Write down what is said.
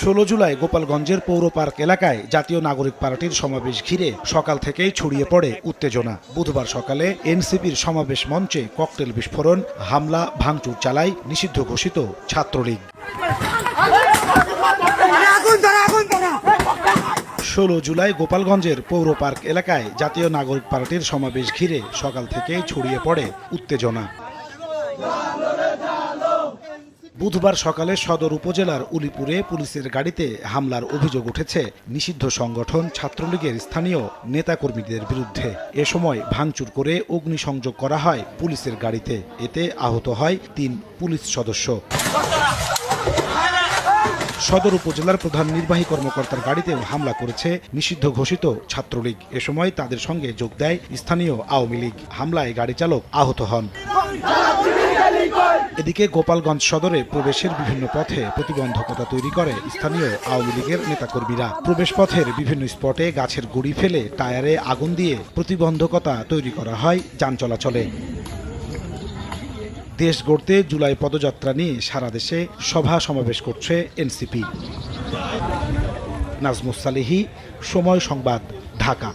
ষোলো জুলাই গোপালগঞ্জের পৌর পার্ক এলাকায় জাতীয় নাগরিক পার্টির সমাবেশ ঘিরে সকাল থেকেই ছড়িয়ে পড়ে উত্তেজনা। বুধবার সকালে এনসিপির সমাবেশ মঞ্চে ককটেল বিস্ফোরণ হামলা ভাঙচুর চালায় নিষিদ্ধ ঘোষিত ছাত্রলীগ। ষোলো জুলাই গোপালগঞ্জের পৌর পার্ক এলাকায় জাতীয় নাগরিক পার্টির সমাবেশ ঘিরে সকাল থেকেই ছড়িয়ে পড়ে উত্তেজনা। বুধবার সকালে সদর উপজেলার উলিপুরে পুলিশের গাড়িতে হামলার অভিযোগ উঠেছে। নিষিদ্ধ সংগঠন ছাত্রলীগের স্থানীয় নেতাকর্মীদের বিরুদ্ধে। এ সময় ভাঙচুর করে অগ্নিসংযোগ করা হয় পুলিশের গাড়িতে। এতে আহত হয় তিন পুলিশ সদস্য। সদর উপজেলার প্রধান নির্বাহী কর্মকর্তার গাড়িতেও হামলা করেছে নিষিদ্ধ ঘোষিত ছাত্রলীগ। এ সময় তাদের সঙ্গে যোগ দেয় স্থানীয় আওয়ামী লীগ। হামলায় গাড়ি চালক আহত হন। এদিকে গোপালগঞ্জ সদরে প্রবেশের বিভিন্ন পথে প্রতিবন্ধকতা তৈরি করে স্থানীয় আওয়ামী লীগের নেতাকর্মীরা। প্রবেশ পথের বিভিন্ন স্পটে গাছের গুড়ি ফেলে টায়ারে আগুন দিয়ে প্রতিবন্ধকতা তৈরি করা হয়, যান চলাচলে। দেশ গড়তে জুলাই পদযাত্রা নিয়ে সারা দেশে সভা সমাবেশ করছে এনসিপি। নাজমুস সালিহি, সময় সংবাদ, ঢাকা।